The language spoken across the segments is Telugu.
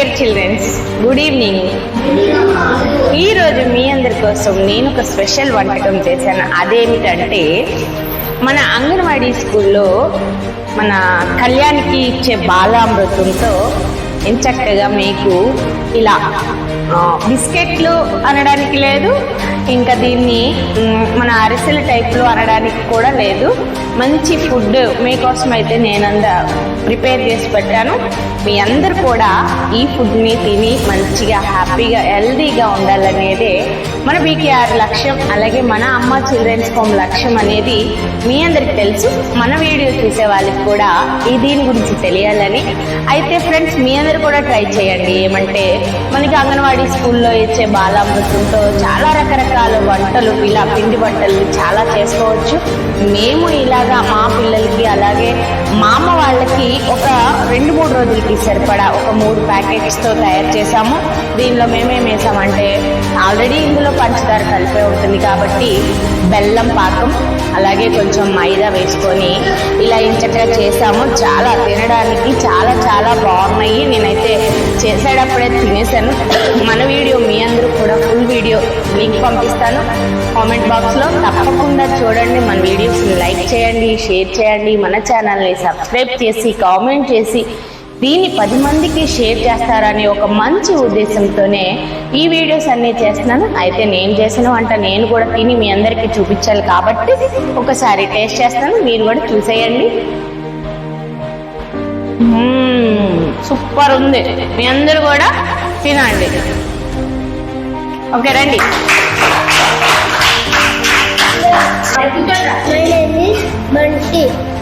Friends good evening. ఈరోజు మీ అందరి కోసం నేను ఒక స్పెషల్ వంటకం చేశాను. అదేమిటంటే మన అంగన్వాడీ స్కూల్లో మన కళ్యాణికి ఇచ్చే బాలామృతంతో చక్కగా మీకు ఇలా బిస్కెట్లు అనడానికి లేదు ఇంకా దీన్ని మన అరిసెల టైప్లో అనడానికి కూడా లేదు. మంచి ఫుడ్ మీకోసం అయితే నేనంద ప్రిపేర్ చేసి పెట్టాను. మీ అందరు కూడా ఈ ఫుడ్ని తిని మంచిగా హ్యాపీగా హెల్దీగా ఉండాలనేదే మన బీకేఆర్ లక్ష్యం. అలాగే మన అమ్మ చిల్డ్రన్స్ హోమ్ లక్ష్యం అనేది మీ అందరికి తెలుసు. మన వీడియో చూసే వాళ్ళకి కూడా ఈ దీని గురించి తెలియాలని. అయితే ఫ్రెండ్స్ మీ అందరు కూడా ట్రై చేయండి. ఏమంటే మనకి అంగన్వాడీ స్కూల్లో ఇచ్చే బాలామృతంతో చాలా రకరకాల వంటలు ఇలా పిండి వంటలు చాలా చేసుకోవచ్చు. మేము ఇలా మా పిల్లలకి అలాగే మా అమ్మ వాళ్ళకి ఒక రెండు మూడు రోజులకి సరిపడా ఒక మూడు ప్యాకెట్స్తో తయారు చేసాము దీనిలో మేమేం వేసామంటే ఆల్రెడీ ఇందులో పంచదార కలిపే ఉంటుంది కాబట్టి బెల్లం పాకం అలాగే కొంచెం మైదా వేసుకొని ఇలా ఇంచక్కగా చేసాము చాలా తినడానికి చాలా చాలా బాగున్నాయి. నేనైతే చేసేటప్పుడే తినేసాను మన వీడియో మీ అందరూ కూడా ఫుల్ వీడియో లింక్ పంపిస్తాను. కామెంట్ బాక్స్లో తప్పకుండా చూడండి. మన వీడియోస్ని లైక్ చేయండి షేర్ చేయండి. మన ఛానల్ని సబ్స్క్రైబ్ చేసి కామెంట్ చేసి దీన్ని పది మందికి షేర్ చేస్తారని ఒక మంచి ఉద్దేశంతోనే ఈ వీడియోస్ అన్నీ చేస్తున్నాను. అయితే నేను చేసిన వంట నేను కూడా తిని మీ అందరికీ చూపించాలి కాబట్టి ఒకసారి టేస్ట్ చేస్తాను. మీరు కూడా చూసేయండి. సూపర్ ఉంది. మీ అందరు కూడా తినండి. ఓకే రండి. My.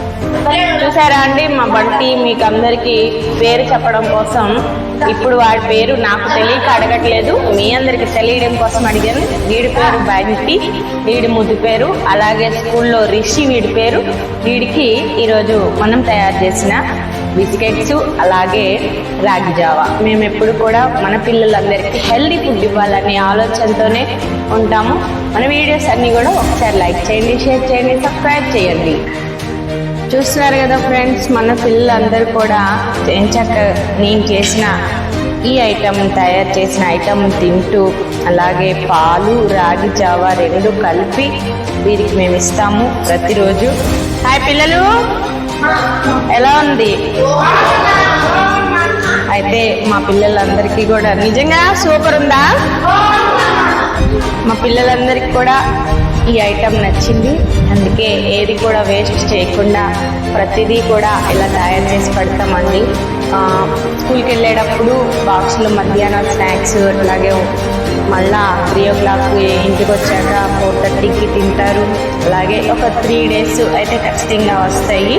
చూసారా అండి? మా బంటి మీకు అందరికి పేరు చెప్పడం కోసం ఇప్పుడు వాడి పేరు నాకు తెలియక అడగట్లేదు. మీ అందరికి తెలియడం కోసం అడిగాను. వీడి పేరు బంటి వీడి ముద్దు పేరు అలాగే స్కూల్లో రిషి వీడి పేరు. వీడికి ఈరోజు మనం తయారు చేసిన బిస్కెట్స్ అలాగే రాగి జావా. మేము ఎప్పుడు కూడా మన పిల్లలందరికీ హెల్దీ ఫుడ్ ఇవ్వాలనే ఆలోచనతోనే ఉంటాము. మన వీడియోస్ అన్నీ కూడా ఒకసారి లైక్ చేయండి షేర్ చేయండి సబ్స్క్రైబ్ చేయండి. చూస్తున్నారు కదా ఫ్రెండ్స్ మన పిల్లలందరూ కూడా ఎంచక్క నేను చేసిన ఈ ఐటమ్ తయారు చేసిన ఐటమ్ తింటూ అలాగే పాలు రాగి జావా రెండు కలిపి వీరికి మేము ఇస్తాము ప్రతిరోజు. హాయ్ పిల్లలు. ఎలా ఉంది? అయితే మా పిల్లలందరికీ కూడా నిజంగా సూపర్ ఉందా? మా పిల్లలందరికీ కూడా ఈ ఐటమ్ నచ్చింది. అందుకే ఏది కూడా వేస్ట్ చేయకుండా ప్రతిదీ కూడా ఇలా తయారు చేసి పెడతామండి. స్కూల్కి వెళ్ళేటప్పుడు బాక్స్లో మధ్యాహ్నం స్నాక్స్ అలాగే మళ్ళా త్రీ ఓ క్లాక్ ఇంటికి వచ్చాక ఫోర్ థర్టీకి తింటారు. అలాగే ఒక త్రీ డేస్ అయితే ఖచ్చితంగా వస్తాయి.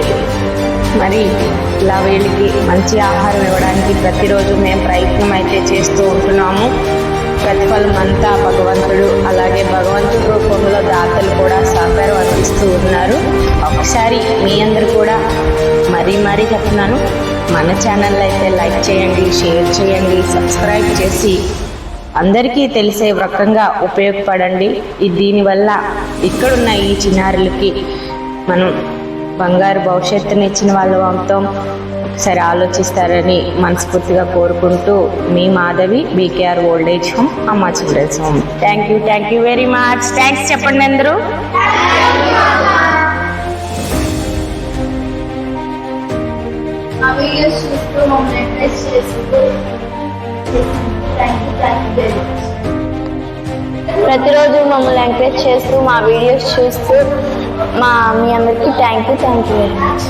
మరి ఇలా వీళ్ళకి మంచి ఆహారం ఇవ్వడానికి ప్రతిరోజు మేము ప్రయత్నం అయితే చేస్తూ ఉంటున్నాము. ప్రతిఫలం అంతా భగవంతుడు అలాగే భగవంతుడు రూపంలో ఒకసారి మీ అందరు కూడా మరీ మరీ చెప్తున్నాను. మన ఛానల్ అయితే లైక్ చేయండి షేర్ చేయండి సబ్స్క్రైబ్ చేసి అందరికీ తెలిసే రకంగా ఉపయోగపడండి. దీనివల్ల ఇక్కడున్న ఈ చిన్నారులకి మనం బంగారు భవిష్యత్తుని ఇచ్చిన వాళ్ళు అవుతాం. ఒకసారి ఆలోచిస్తారని మనస్ఫూర్తిగా కోరుకుంటూ మీ Madhavi BKR old age home అమ్మ children's home. Thank you thank you very much thanks చెప్పండి అందరూ. మా వీడియోస్ చూస్తూ మమ్మల్ని ఎంకరేజ్ చేస్తూ థ్యాంక్ యూ థ్యాంక్ యూ ప్రతిరోజు మమ్మల్ని ఎంకరేజ్ చేస్తూ మా వీడియోస్ చూస్తూ మా మీ అందరికీ thank you thank you very much